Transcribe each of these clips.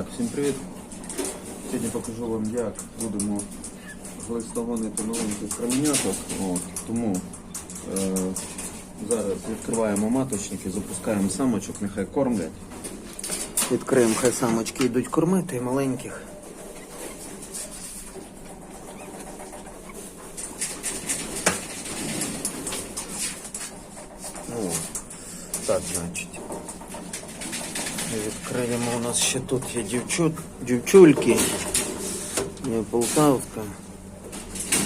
Так, всім привіт. Сьогодні покажу вам, як будемо глистогонити новеньких креміняток. Тому е, зараз відкриваємо маточники, запускаємо самочок, нехай кормлять. Відкриємо, хай самочки йдуть кормити маленьких. О, так, значить. Відкриємо. У нас ще тут є дівчу... дівчульки. Є полтавка.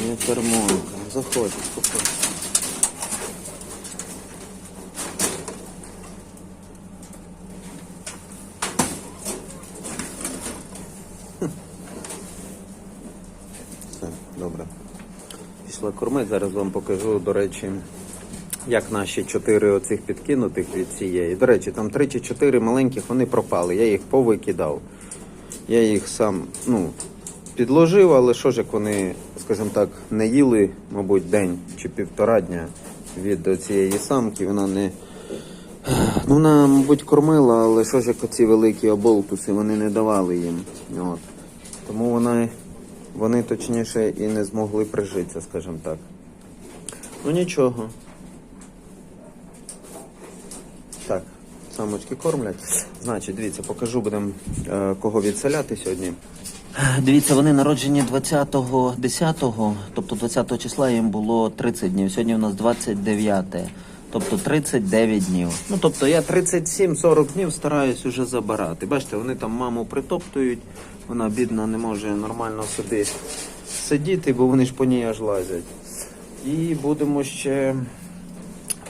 Є термонка. Заходь, спокійно. Все, добре. Пішла кормити, зараз вам покажу, до речі, як наші чотири оцих підкинутих від цієї. До речі, там три чи чотири маленьких вони пропали. Я їх повикидав. Я їх сам ну, підложив, але що ж як вони, скажімо так, не їли, мабуть, день чи півтора дня від цієї самки. Вона не. Ну, вона, мабуть, кормила, але що ж як оці великі оболтуси, вони не давали їм. От. Тому вона, вони точніше і не змогли прижитися, скажімо так. Ну нічого. Так, самочки кормлять. Значить, дивіться, покажу будемо е, кого відселяти сьогодні. Дивіться, вони народжені 20-го, 10-го, тобто 20 числа їм було 30 днів. Сьогодні у нас 29, тобто 39 днів. Ну, тобто я 37-40 днів стараюсь уже забирати. Бачите, вони там маму притоптують, вона бідна не може нормально собі сидіти, бо вони ж по ній аж лазять. І будемо ще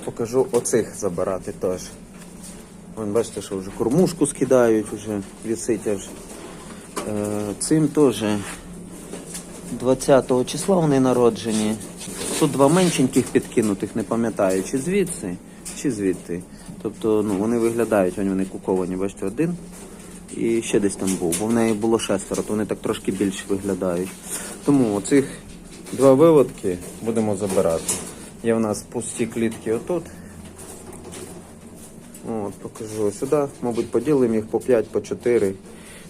покажу оцих забирати теж. Вон, бачите, що вже кормушку скидають, вже вісить аж. Е, цим теж 20 числа вони народжені. Тут два меншеньких підкинутих, не пам'ятаю, чи звідси, чи звідти. Тобто ну, вони виглядають, вони, вони куковані, бачите, один. І ще десь там був, бо в неї було шестеро, то вони так трошки більше виглядають. Тому оцих два виводки будемо забирати. Є в нас пусті клітки отут. От, покажу сюди. Мабуть, поділимо їх по 5, по 4,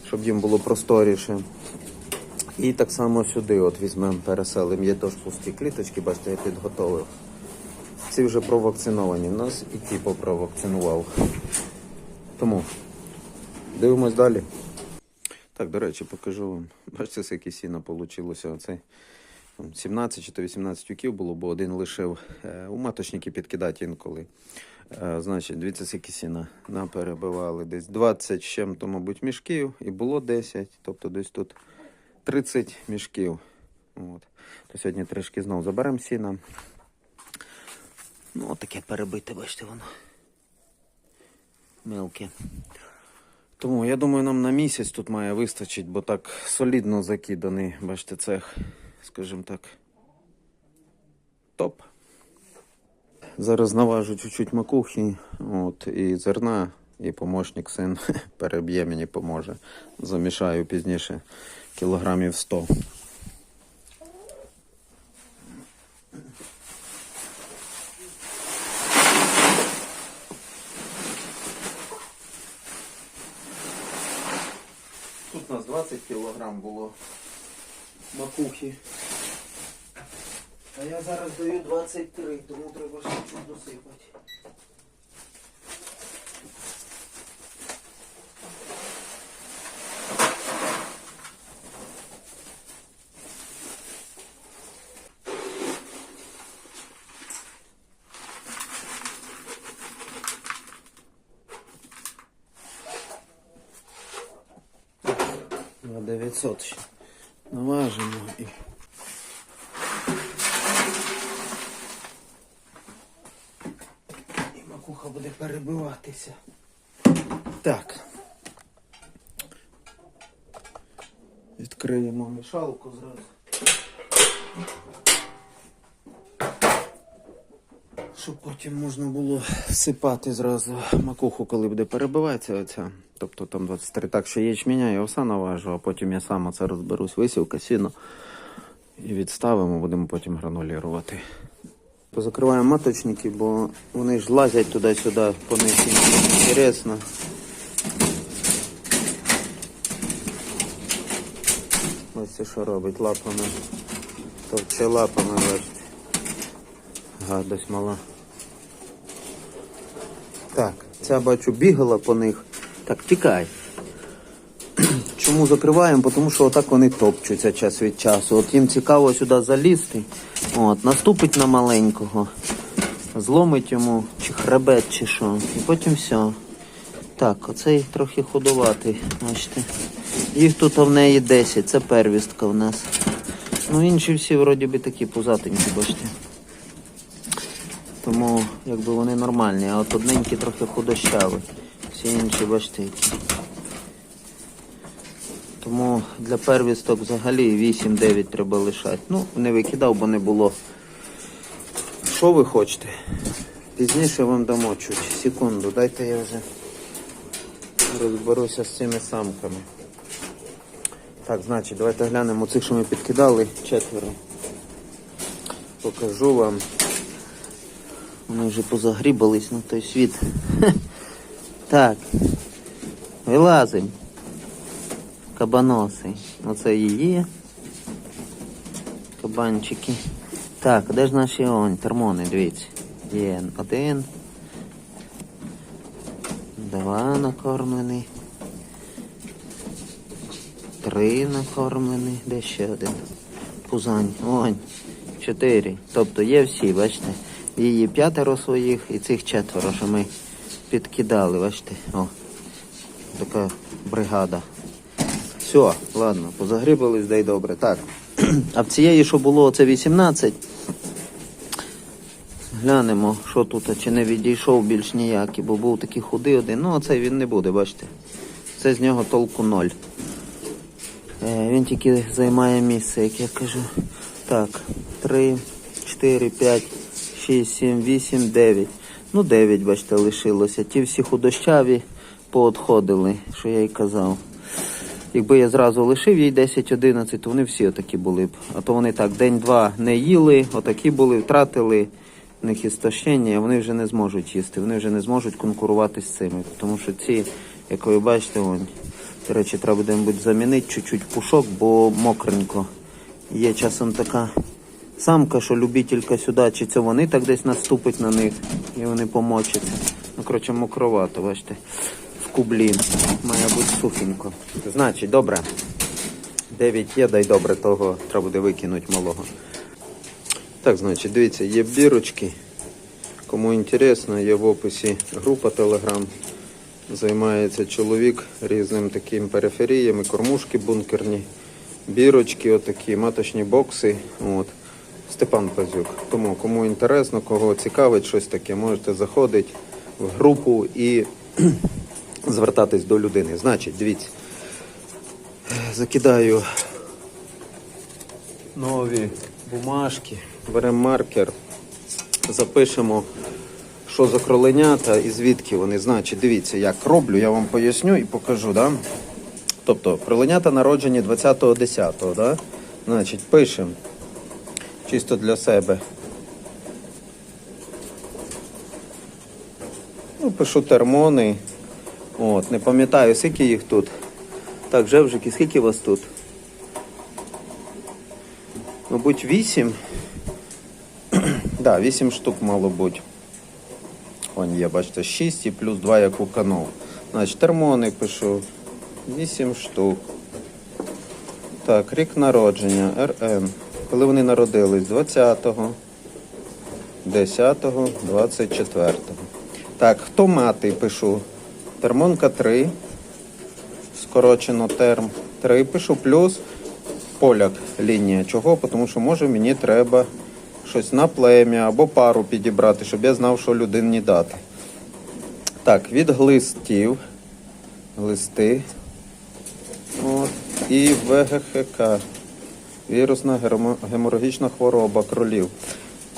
щоб їм було просторіше. І так само сюди от візьмемо, переселимо. Є теж пусті кліточки, бачите, я підготовив. Ці вже провакциновані. У нас і ті попровакцинував. Тому дивимось далі. Так, до речі, покажу вам. Бачите, скільки сіна вийшло. Там, 17 чи то 18 тюків було, бо один лишив е, у маточники підкидати інколи. Е, значить, дивіться, скільки сіна наперебивали. Десь 20 з чим-то, мабуть, мішків, і було 10, тобто десь тут 30 мішків. От. То сьогодні трішки знову заберемо сіна. Ну, таке перебите, бачите, воно. Мелке. Тому я думаю, нам на місяць тут має вистачити, бо так солідно закиданий, бачите, цех, скажімо так. Топ. Зараз наважу чуть-чуть макухи, от, і зерна, і помощник син переб'є мені поможе. Замішаю пізніше кілограмів 100. Тут у нас 20 кілограм було макухи. А я зараз даю 23, тому треба ще чуть досипати. На 900 ще наважимо і. І макуха буде перебиватися. Так. Відкриємо мішалку зразу. Щоб потім можна було всипати зразу макуху, коли буде перебиватися оця. Тобто там 23. Так що ячменя я овса наважу, а потім я сам оце розберусь. Висівка, сіно. І відставимо, будемо потім гранулірувати. Позакриваємо маточники, бо вони ж лазять туди-сюди, по них інтересно. Ось це що робить лапами. Товче лапами, бачите. Гадость мала. Так, ця бачу бігала по них. Так, тікай. Чому закриваємо? Тому що отак вони топчуться час від часу. От їм цікаво сюди залізти. От, наступить на маленького, зломить йому чи хребет, чи що. І потім все. Так, оцей трохи худоватий, бачите. Їх тут в неї 10, це первістка в нас. Ну інші всі вроді би такі пузатенькі, бачите. Тому якби вони нормальні, а от одненькі трохи худощаві. Всі інші, бачите, які. Тому для первісток взагалі 8-9 треба лишати. Ну, не викидав, бо не було. Що ви хочете? Пізніше вам дамо чуть. Секунду, дайте я вже розберуся з цими самками. Так, значить, давайте глянемо цих, що ми підкидали. Четверо. Покажу вам. Вони вже позагрібались на той світ. Так. Вилазим. Кабаноси. Оце її. Кабанчики. Так, де ж наші он, термони, дивіться. Є один. Два накормлений. Три накормлений. Де ще один? Пузань. Онь. Чотири. Тобто є всі, бачите. Її п'ятеро своїх і цих четверо, що ми підкидали, бачите. О. Така бригада. Все, ладно, позагрібались, дай добре. Так. А в цієї, що було, це 18. Глянемо, що тут, а чи не відійшов більш ніякий, бо був такий худий один. Ну, оцей він не буде, бачите. Це з нього толку ноль. Е, він тільки займає місце, як я кажу. Так, 3, 4, 5, 6, 7, 8, 9. Ну, 9, бачите, лишилося. Ті всі худощаві поотходили, що я й казав. Якби я зразу лишив їй 10-11, то вони всі отакі були б. А то вони так день-два не їли, отакі були, втратили в них істощення, вони вже не зможуть їсти, вони вже не зможуть конкурувати з цими. Тому що ці, як ви бачите, вон, до речі, треба буде замінити чуть-чуть пушок, бо мокренько. Є часом така самка, що любителька сюди, чи це вони так десь наступить на них і вони помочаться. Ну, коротше, мокровато, бачите. В кублі. Має бути сухенько. Значить, добре. 9 є, дай добре, того треба буде викинути малого. Так, значить, дивіться, є бірочки. Кому інтересно, є в описі група Telegram. Займається чоловік різним таким периферіями, кормушки бункерні, бірочки, отакі, маточні бокси. От. Степан Пазюк. Тому кому інтересно, кого цікавить щось таке, можете заходити в групу і звертатись до людини. Значить, дивіться, закидаю нові бумажки, беремо маркер, запишемо, що за кроленята і звідки вони. Значить, дивіться, як роблю, я вам поясню і покажу. Да? Тобто, кроленята народжені 20.10, да? значить, пишемо чисто для себе. Ну, пишу термони. От, не пам'ятаю, скільки їх тут. Так, Жевжики, скільки вас тут? Мабуть, вісім. да, вісім штук мало бути. Вон є, бачите, 6 і плюс 2 як у канал. Значить, термони пишу. 8 штук. Так, рік народження, РН. Коли вони народились? 20-го, 10-го, 24-го. Так, хто мати пишу? Термонка 3. Скорочено терм 3 пишу, плюс поляк лінія. Чого? Тому що може мені треба щось на плем'я або пару підібрати, щоб я знав, що людині дати. Так, від глистів. Глисти. От. І ВГХК. Вірусна геморагічна хвороба кролів.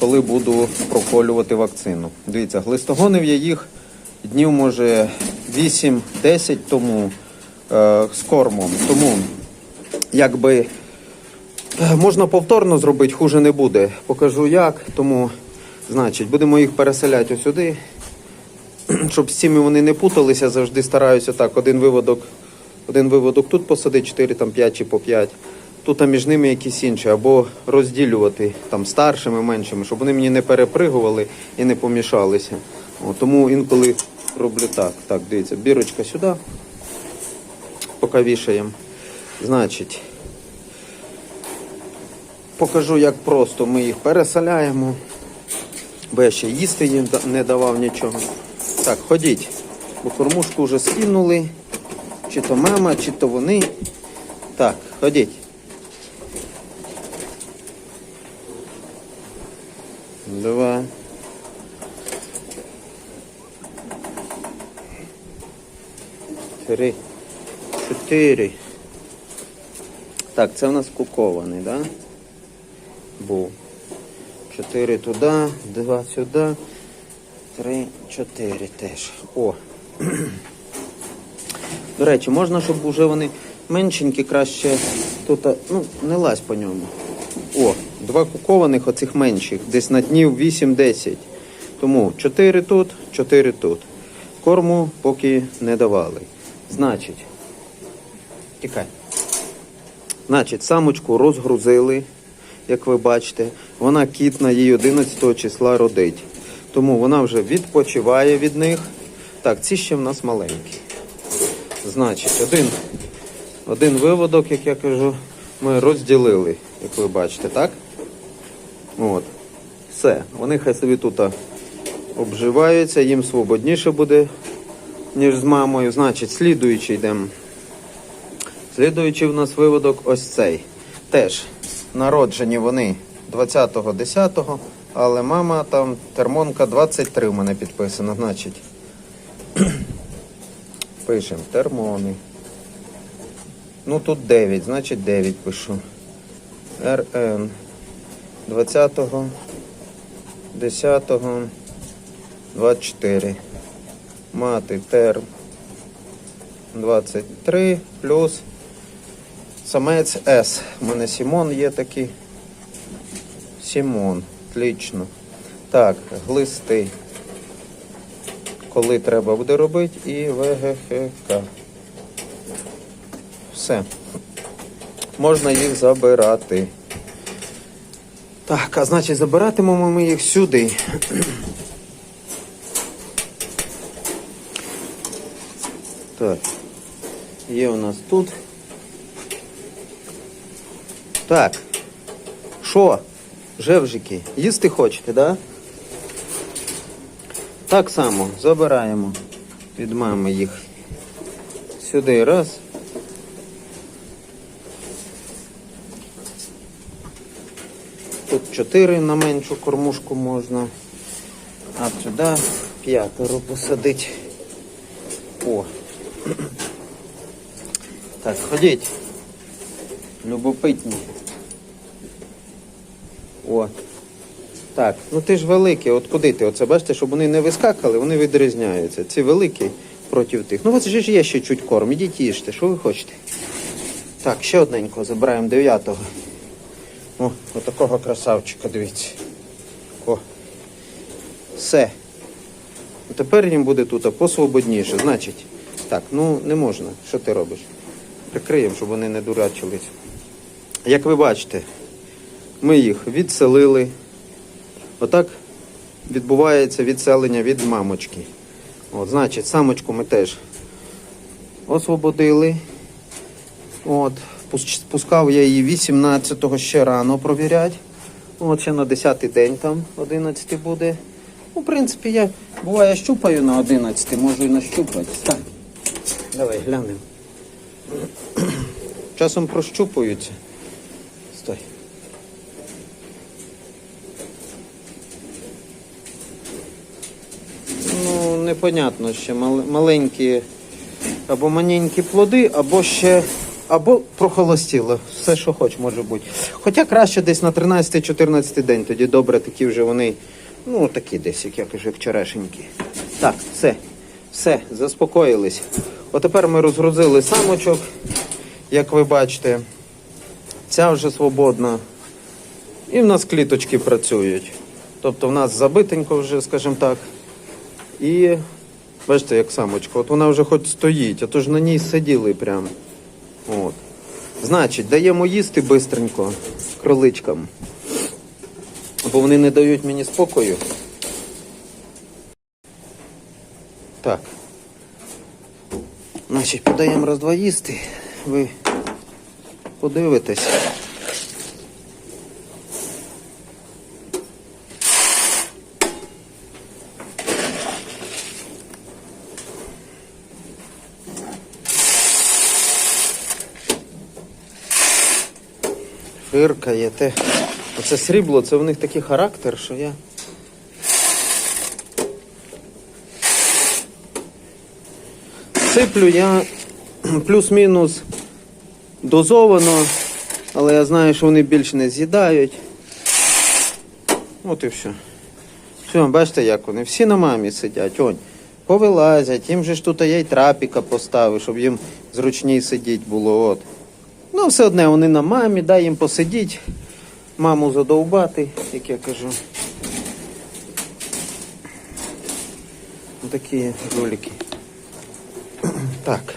Коли буду проколювати вакцину. Дивіться, глистогонив я їх днів, може, 8-10 тому е, з кормом. Тому, якби е, можна повторно зробити, хуже не буде. Покажу як. Тому, значить, будемо їх переселяти сюди. Щоб з цими вони не путалися, завжди стараюся так, один виводок, один виводок тут посадити, 4, там 5 чи по 5. Тут а між ними якісь інші, або розділювати там старшими, меншими, щоб вони мені не перепригували і не помішалися. О, тому інколи роблю так. Так, дивіться, бірочка сюди, поки вішаємо. Значить, покажу, як просто ми їх переселяємо. Бо я ще їсти їм не давав нічого. Так, ходіть. Бо кормушку вже скинули. Чи то мама, чи то вони. Так, ходіть. Два. Три. Чотири. Так, це в нас кукований, да? Був. Чотири туди, два сюди, три, чотири теж. О. До речі, можна, щоб уже вони меншенькі, краще тут, ну, не лазь по ньому. О, два кукованих оцих менших, десь на днів 8-10. Тому 4 тут, 4 тут. Корму поки не давали. Значить, тікай. Значить, самочку розгрузили, як ви бачите. Вона кітна, їй 11 числа родить. Тому вона вже відпочиває від них. Так, ці ще в нас маленькі. Значить, один, один виводок, як я кажу, ми розділили, як ви бачите, так? От. Все. Вони хай собі тут обживаються, їм свободніше буде, ніж з мамою. Значить, слідуючий йдемо. Слідуючий в нас виводок ось цей. Теж народжені вони 20.10, але мама там термонка 23 в мене підписана. Значить, пишемо термони. Ну тут 9, значить 9 пишу. РН 20-го, 10-го, 24. Мати терм 23 плюс самець С. У мене Сімон є такий. Сімон. Отлично. Так, глисти. Коли треба буде робити, і ВГХК. Все. Можна їх забирати. Так, а значить забиратимемо ми їх сюди. Так. Є у нас тут. Так. Що? Жевжики, їсти хочете, да? Так само забираємо від мами їх сюди раз. Тут чотири на меншу кормушку можна. А сюди п'ятеро посадити. О. Так, ходіть. Любопитні. О. Так, ну ти ж великий, от куди ти? Оце бачите, щоб вони не вискакали, вони відрізняються. Ці великі проти тих. Ну, вас же ж є ще чуть корм. Ідіть їжте, що ви хочете? Так, ще одненького забираємо дев'ятого. О, отакого красавчика, дивіться. О. Все. Тепер їм буде тут посвободніше. Значить, так, ну не можна. Що ти робиш? Прикриємо, щоб вони не дурачились. Як ви бачите, ми їх відселили. Отак відбувається відселення від мамочки. От, значить, самочку ми теж освободили. От, пус- спускав я її 18-го ще рано провіряти. От ще на 10-й день там 11 буде. Ну, в принципі, я буває щупаю на 11, можу і нащупати. Так. Давай глянемо. Часом прощупуються. Стой. Ну, непонятно ще мал- маленькі або маленькі плоди, або ще або прохолостіло. Все, що хоч може бути. Хоча краще десь на 13-14 день, тоді добре такі вже вони, ну такі десь, як я кажу, як черешенькі. Так, все, все, заспокоїлись. Отепер ми розгрузили самочок, як ви бачите. Ця вже свободна. І в нас кліточки працюють. Тобто в нас забитенько вже, скажімо так. І бачите, як самочка. От вона вже хоч стоїть, а то ж на ній сиділи прям. От. Значить, даємо їсти бистренько кроличкам. Бо вони не дають мені спокою. Так. Значить, подаємо раз-два їсти. Ви подивитесь. Фиркає те. Оце срібло, це в них такий характер, що я. Сиплю я плюс-мінус дозовано, але я знаю, що вони більше не з'їдають. От і все. Все, бачите, як вони. Всі на мамі сидять. Онь, повилазять, їм же ж тут я й трапіка поставив, щоб їм зручніше сидіти було. От. Ну, все одне вони на мамі, дай їм посидіть, маму задовбати, як я кажу. Такі жуліки. Так.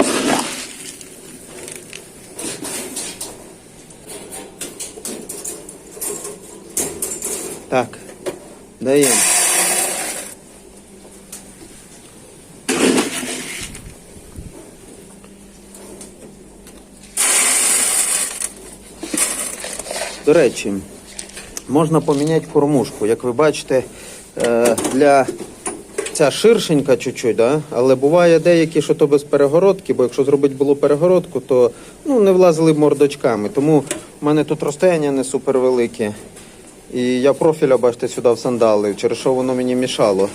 Так. Даємо. До речі, можна поміняти кормушку. Як ви бачите, е, для ця ширшенька чуть-чуть, да? але буває деякі, що то без перегородки, бо якщо зробити було перегородку, то ну, не влазили б мордочками. Тому в мене тут розстояння не супер велике. І я профіля, бачите, сюди всандалив, через що воно мені мішало.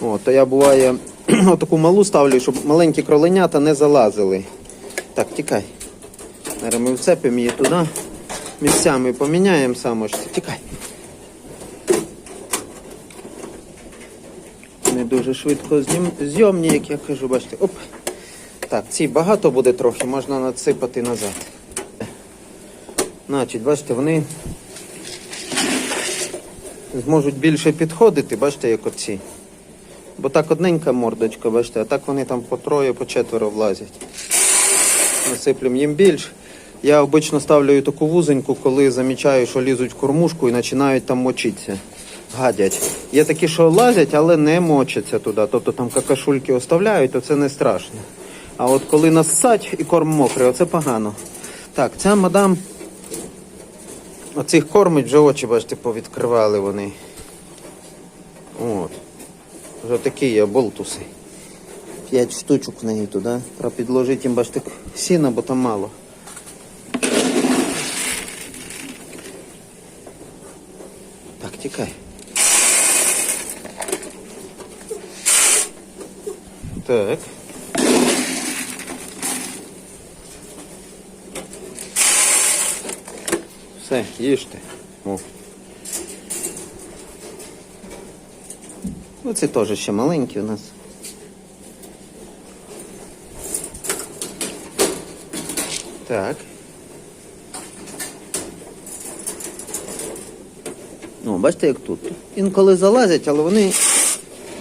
От, то я буває таку малу ставлю, щоб маленькі кроленята не залазили. Так, тікай. Зараз ми вцепимо її туди. Місцями поміняємо самочці. Тікай. Не дуже швидко знім... зйомні, як я кажу, бачите. Оп. Так, ці багато буде трохи, можна надсипати назад. Значить, бачите, вони зможуть більше підходити, бачите, як оці. Бо так одненька мордочка, бачите, а так вони там по троє, по четверо влазять. Насиплемо їм більше. Я обично ставлю таку вузеньку, коли замічаю, що лізуть в кормушку і починають там мочитися. Гадять. Є такі, що лазять, але не мочаться туди. Тобто там какашульки оставляють, то це не страшно. А от коли нассать і корм мокрий, оце погано. Так, ця мадам оцих кормить, вже очі, бачите, повідкривали вони. От. Вже такі є болтуси. П'ять штучок в неї туди. Треба підложити їм, бачите, сіна, бо там мало. Так, тікай. Так. Все, їжте. О. Оце теж ще маленькі у нас. Так. Ну, бачите, як тут. Інколи залазять, але вони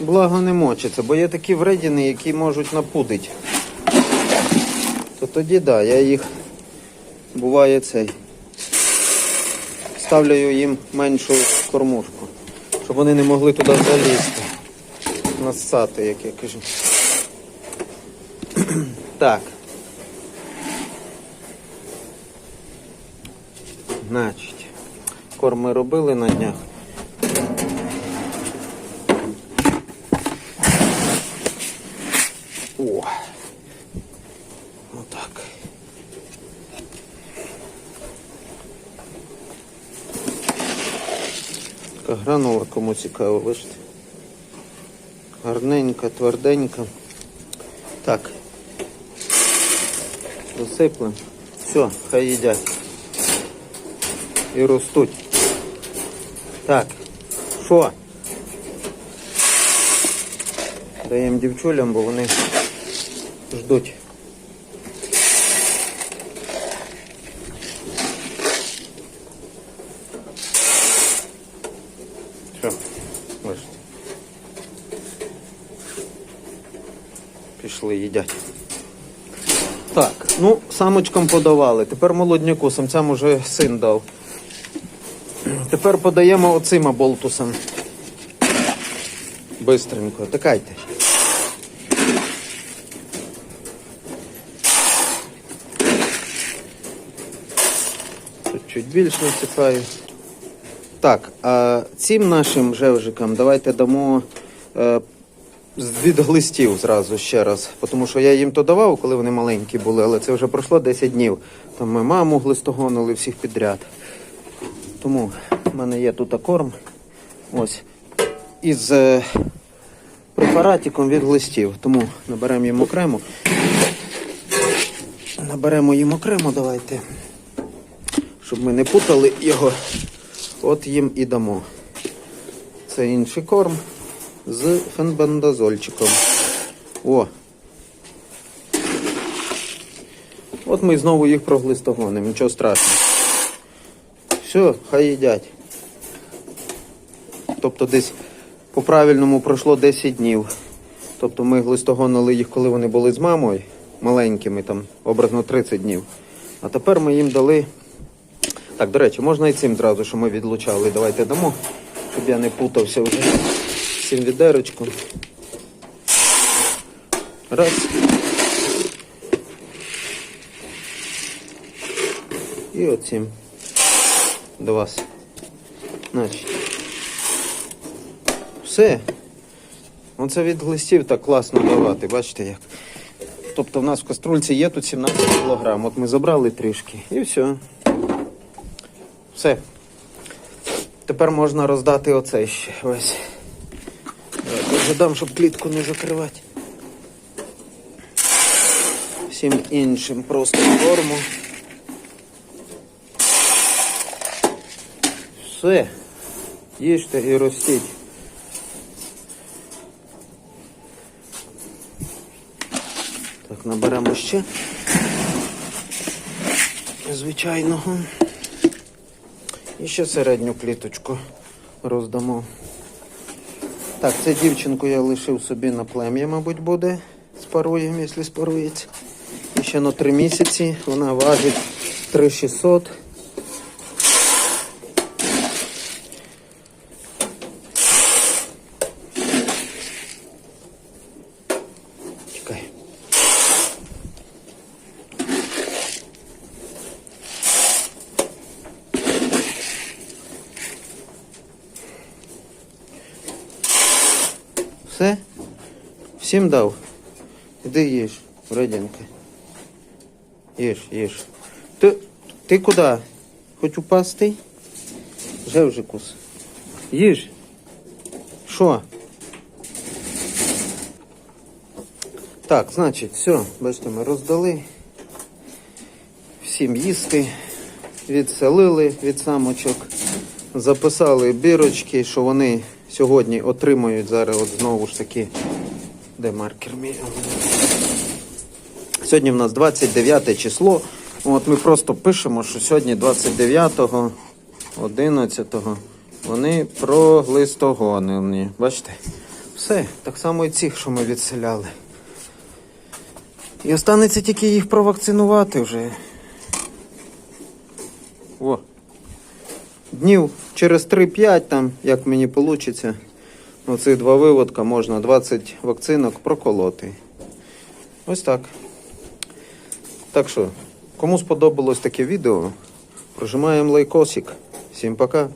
благо не мочаться, бо є такі вредіни, які можуть напудити. То тоді так, да, я їх буває цей. Ставлю їм меншу кормушку, щоб вони не могли туди залізти. Нассати, як я кажу. Так. Значить, корм ми робили на днях. О! Отак. Така гранула, кому цікаво, бачите. Гарненька, тверденька. Так. Засиплемо. Все, хай їдять. І ростуть. Так. Що? Даємо дівчулям, бо вони ждуть. Все, бачите. Пішли, їдять. Так, ну, самочкам подавали. Тепер молодняку, самцям уже син дав. Тепер подаємо оцим болтусам. Бистренько. Тикайте. Чуть більше насипаю. Так, а цим нашим жевжикам давайте дамо е, від глистів зразу ще раз. Тому що я їм то давав, коли вони маленькі були, але це вже пройшло 10 днів. Там ми маму глистогонили всіх підряд. Тому в мене є тут корм. Ось. Із е, препаратиком від глистів. Тому наберемо їм окремо. Наберемо їм окремо, давайте. Щоб ми не путали його. От їм і дамо. Це інший корм з фенбендазольчиком. О. От ми знову їх проглистогонимо, нічого страшного. Все, хай їдять. Тобто десь по правильному пройшло 10 днів. Тобто ми глистогонили їх, коли вони були з мамою, маленькими, там, образно 30 днів. А тепер ми їм дали. Так, до речі, можна і цим зразу, що ми відлучали. Давайте дамо, щоб я не путався вже з цим. Раз. І оцім до вас. Значить. Все. Оце від глистів так класно давати, бачите як. Тобто в нас в каструльці є тут 17 кг. От ми забрали трішки і все. Все. Тепер можна роздати оцей ще весь. Вже щоб клітку не закривати. Всім іншим просто корму. Все. Їжте і ростіть. Так, наберемо ще. Звичайного. І ще середню кліточку роздамо. Так, це дівчинку я лишив собі на плем'я, мабуть, буде. Спаруємо, якщо спарується. І ще на 3 місяці вона важить 3600. Чекай. Все? Всім дав? Іди їж, родинка. Їж, їж. Ти, ти куди? Хоч упасти? Жевжикус. Їж. Що? Так, значить, все, бачите, ми роздали. Всім їсти. Відселили від самочок. Записали бірочки, що вони сьогодні отримують зараз от знову ж таки. Де маркер мій? Сьогодні в нас 29 число. От ми просто пишемо, що сьогодні 29-го, 11-го вони проглистогонені. Бачите? Все, так само і цих, що ми відселяли. І останеться тільки їх провакцинувати вже. О. Днів через 3-5 там, як мені вийде, оцих два виводка можна 20 вакцинок проколоти. Ось так. Так що, кому сподобалось таке відео, прожимаємо лайкосик. Всім пока.